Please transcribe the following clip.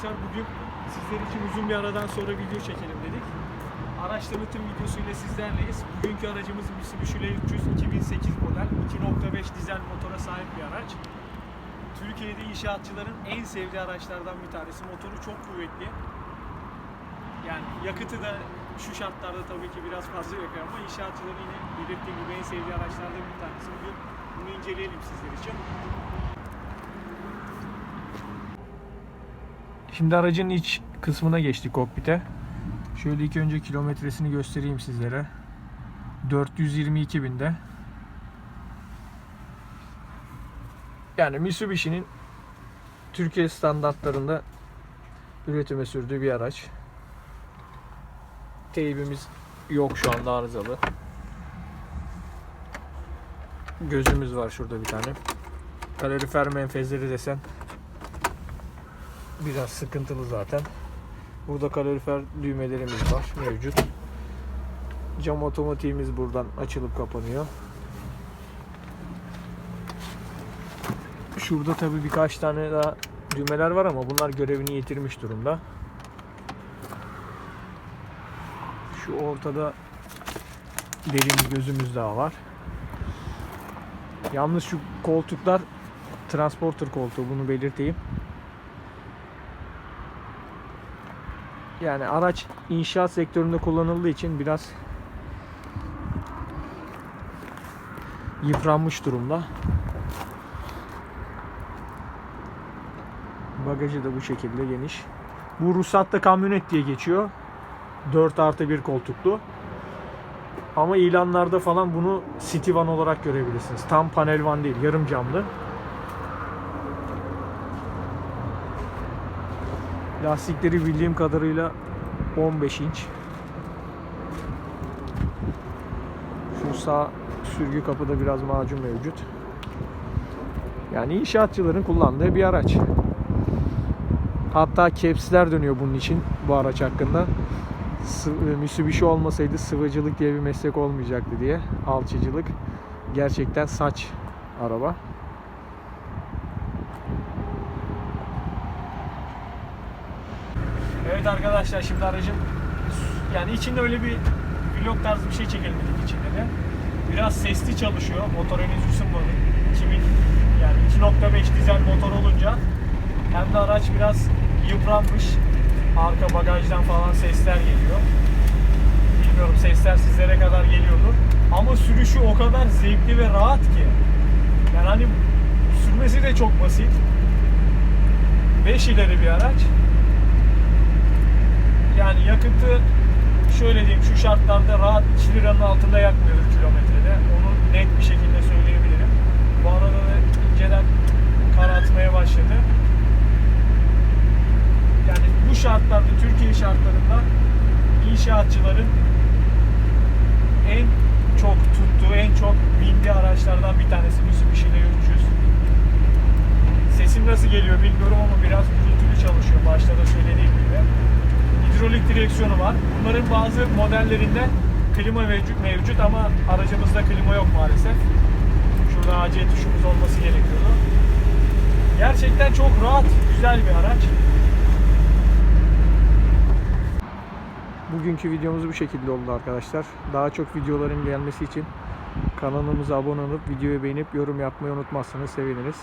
Arkadaşlar. Bugün sizler için uzun bir aradan sonra video çekelim dedik. Araç tanıtım videosuyla sizlerleyiz. Bugünkü aracımız Mitsubishi L300 2008 model 2.5 dizel motora sahip bir araç. Türkiye'de inşaatçıların en sevdiği araçlardan bir tanesi. Motoru çok kuvvetli. Yani yakıtı da şu şartlarda tabii ki biraz fazla yakıyor ama inşaatçıların yine belirttiğim gibi en sevdiği araçlardan bir tanesi. Bugün bunu inceleyelim sizler için. Şimdi aracın iç kısmına geçtik kokpite. Şöyle ilk önce kilometresini göstereyim sizlere. 422 binde. Yani Mitsubishi'nin Türkiye standartlarında üretime sürdüğü bir araç. Teybimiz yok şu anda arızalı. Gözümüz var şurada bir tane. Kalorifer menfezleri desen biraz sıkıntılı zaten. Burada kalorifer düğmelerimiz var mevcut. Cam otomatiğimiz buradan açılıp kapanıyor. Şurada tabi birkaç tane daha düğmeler var ama bunlar görevini yitirmiş durumda. Şu ortada derin gözümüz daha var. Yalnız şu koltuklar transporter koltuğu bunu belirteyim. Yani araç inşaat sektöründe kullanıldığı için biraz yıpranmış durumda. Bagajı da bu şekilde geniş. Bu ruhsatta kamyonet diye geçiyor. 4 artı 1 koltuklu. Ama ilanlarda falan bunu City Van olarak görebilirsiniz. Tam panel van değil, yarım camlı. Lastikleri bildiğim kadarıyla 15 inç. Şu sağ sürgü kapıda biraz macun mevcut. Yani inşaatçıların kullandığı bir araç. Hatta caps'ler dönüyor bunun için bu araç hakkında. E, Mitsubishi olmasaydı sıvıcılık diye bir meslek olmayacaktı diye. Alçıcılık. Gerçekten saç araba. Evet arkadaşlar şimdi aracın yani içinde öyle bir vlog tarzı bir şey çekelim dedik içinde de. Biraz sesli çalışıyor. Motor henüz ısınmadı. 2000 yani 2.5 dizel motor olunca hem de araç biraz yıpranmış. Arka bagajdan falan sesler geliyor. Bilmiyorum sesler sizlere kadar geliyordur. Ama sürüşü o kadar zevkli ve rahat ki. Yani hani sürmesi de çok basit. 5 ileri bir araç. Yakıtı şöyle diyeyim şu şartlarda rahat 2 liranın altında yakmıyordur kilometrede. Onu net bir şekilde söyleyebilirim. Bu arada da inceden kar atmaya başladı. Yani bu şartlarda Türkiye şartlarında inşaatçıların en çok tuttuğu, en çok bindiği araçlardan bir tanesi Mitsubishi L300. Sesim nasıl geliyor bilmiyorum ama biraz gürültülü çalışıyor başta da söylediğim gibi hidrolik direksiyonu var. Bunların bazı modellerinde klima mevcut, mevcut ama aracımızda klima yok maalesef. Şurada AC tuşumuz olması gerekiyordu. Gerçekten çok rahat, güzel bir araç. Bugünkü videomuz bu şekilde oldu arkadaşlar. Daha çok videoların gelmesi için kanalımıza abone olup videoyu beğenip yorum yapmayı unutmazsanız seviniriz.